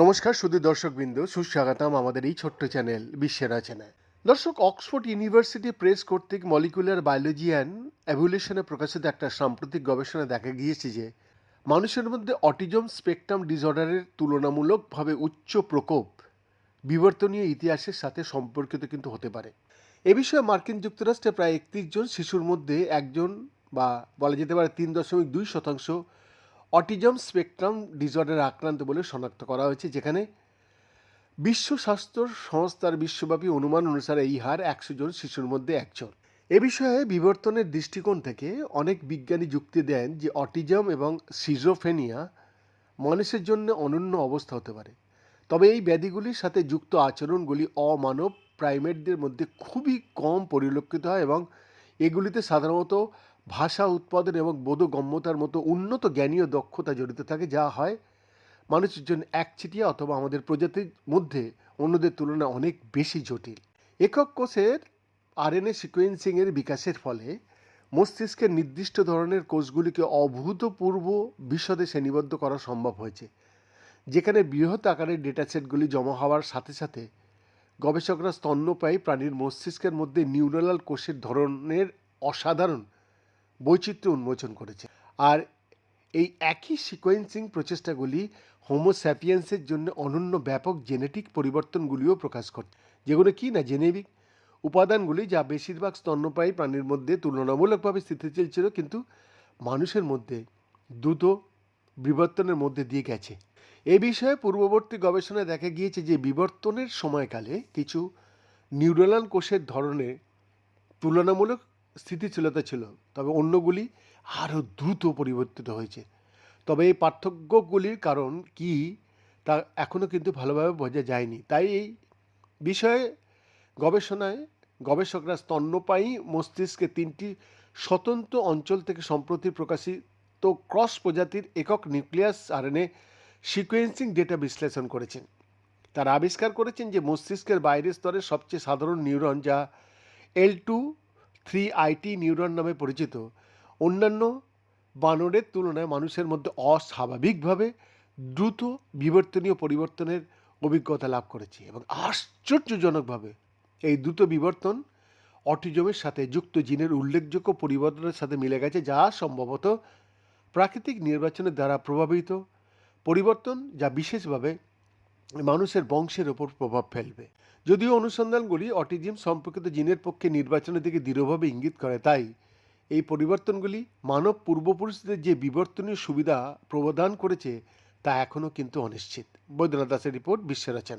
নমস্কার শুধু দর্শকবৃন্দ, সুস্বাগতম আমাদের এই ছোট্ট চ্যানেল বিশ্বের রচনায় দর্শক, অক্সফোর্ড ইউনিভার্সিটি প্রেস কর্তৃক মলিকুলার বায়োলজি অ্যান্ড অ্যাভুলেশনে প্রকাশিত একটা সাম্প্রতিক গবেষণা দেখা গিয়েছে যে, মানুষের মধ্যে অটিজম স্পেকট্রাম ডিসঅর্ডারের তুলনামূলকভাবে উচ্চ প্রকোপ বিবর্তনীয় ইতিহাসের সাথে সম্পর্কিত কিন্তু হতে পারে। এ বিষয়ে মার্কিন যুক্তরাষ্ট্রে প্রায় একত্রিশ জন শিশুর মধ্যে একজন বা বলা যেতে পারে তিন দশমিক দুই শতাংশ অটিজম স্পেকট্রাম ডিসঅর্ডারে আক্রান্ত বলে শনাক্ত করা হয়েছে, যেখানে বিশ্ব স্বাস্থ্য সংস্থার বিশ্বব্যাপী অনুমান অনুসারে এই হার একশো জন শিশুর মধ্যে একজন। এ বিষয়ে বিবর্তনের দৃষ্টিকোণ থেকে অনেক বিজ্ঞানী যুক্তি দেন যে অটিজম এবং সিজোফেনিয়া মানুষের জন্য অনন্য অবস্থা হতে পারে। তবে এই ব্যাধিগুলির সাথে যুক্ত আচরণগুলি অমানব প্রাইমেটদের মধ্যে খুবই কম পরিলক্ষিত হয় এবং এগুলিতে সাধারণত ভাষা উৎপাদন এবং বোধগম্যতার মতো উন্নত জ্ঞানীয় দক্ষতা জড়িত থাকে, যা হয় মানুষের জন্য একচিটিয়া অথবা আমাদের প্রজাতির মধ্যে অন্যদের তুলনায় অনেক বেশি জটিল। একক কোষের আরএনএ সিকোয়েন্সিংয়ের বিকাশের ফলে মস্তিষ্কের নির্দিষ্ট ধরনের কোষগুলিকে অভূতপূর্ব বিশদে শ্রেণীবদ্ধ করা সম্ভব হয়েছে, যেখানে বৃহৎ আকারের ডেটাসেটগুলি জমা হওয়ার সাথে সাথে গবেষকরা স্তন্যপায়ী প্রাণীর মস্তিষ্কের মধ্যে নিউরালাল কোষের ধরনের অসাধারণ বৈচিত্র্য উন্মোচন করেছে। আর এই একই সিকোয়েন্সিং প্রচেষ্টাগুলি হোমোস্যাপিয়েন্সের জন্য অনন্য ব্যাপক জেনেটিক পরিবর্তনগুলিও প্রকাশ করছে যেগুলো কি না জেনেটিক উপাদানগুলি যা বেশিরভাগ স্তন্যপায়ী প্রাণীর মধ্যে তুলনামূলকভাবে স্থিতিশীল ছিল, কিন্তু মানুষের মধ্যে দ্রুত বিবর্তনের মধ্যে দিয়ে গেছে। এ বিষয়ে পূর্ববর্তী গবেষণায় দেখা গিয়েছে যে বিবর্তনের সময়কালে কিছু নিউরোনাল কোষের ধরনে তুলনামূলক স্থিতিশীলতা ছিল, তবে অন্যগুলি আরও দ্রুত পরিবর্তিত হয়েছে। তবে এই পার্থক্যগুলির কারণ কি তা এখনও কিন্তু ভালোভাবে বোঝা যায়নি। তাই এই বিষয়ে গবেষণায় গবেষকরা স্তন্যপায়ী মস্তিষ্কে তিনটি স্বতন্ত্র অঞ্চল থেকে সম্প্রতি প্রকাশিত ক্রস প্রজাতির একক নিউক্লিয়াস আরএনএ সিকোয়েন্সিং ডেটা বিশ্লেষণ করেছেন। তারা আবিষ্কার করেছেন যে মস্তিষ্কের বাইরের স্তরের সবচেয়ে সাধারণ নিউরন যা L two three IT neuron নামে পরিচিত, অন্যান্য বানরের তুলনায় মানুষের মধ্যে অস্বাভাবিকভাবে দ্রুত বিবর্তনীয় পরিবর্তনের অভিজ্ঞতা লাভ করেছে এবং আশ্চর্যজনকভাবে এই দ্রুত বিবর্তন অটিজমের সাথে যুক্ত জিনের উল্লেখযোগ্য পরিবর্তনের সাথে মিলে গেছে যা সম্ভবত প্রাকৃতিক নির্বাচনের দ্বারা প্রভাবিত পরিবর্তন যা বিশেষভাবে মানুষের বংশের ওপর প্রভাব ফেলবে। যদিও অনুসন্ধানগুলি অটিজিম সম্পর্কিত জিনের পক্ষে নির্বাচনের দিকে দৃঢ়ভাবে ইঙ্গিত করে, তাই এই পরিবর্তনগুলি মানব পূর্বপুরুষদের যে বিবর্তনীয় সুবিধা প্রদান করেছে তা এখনও কিন্তু অনিশ্চিত। বৈদ্যনাথ দাসের রিপোর্ট বিশ্ব রচনা।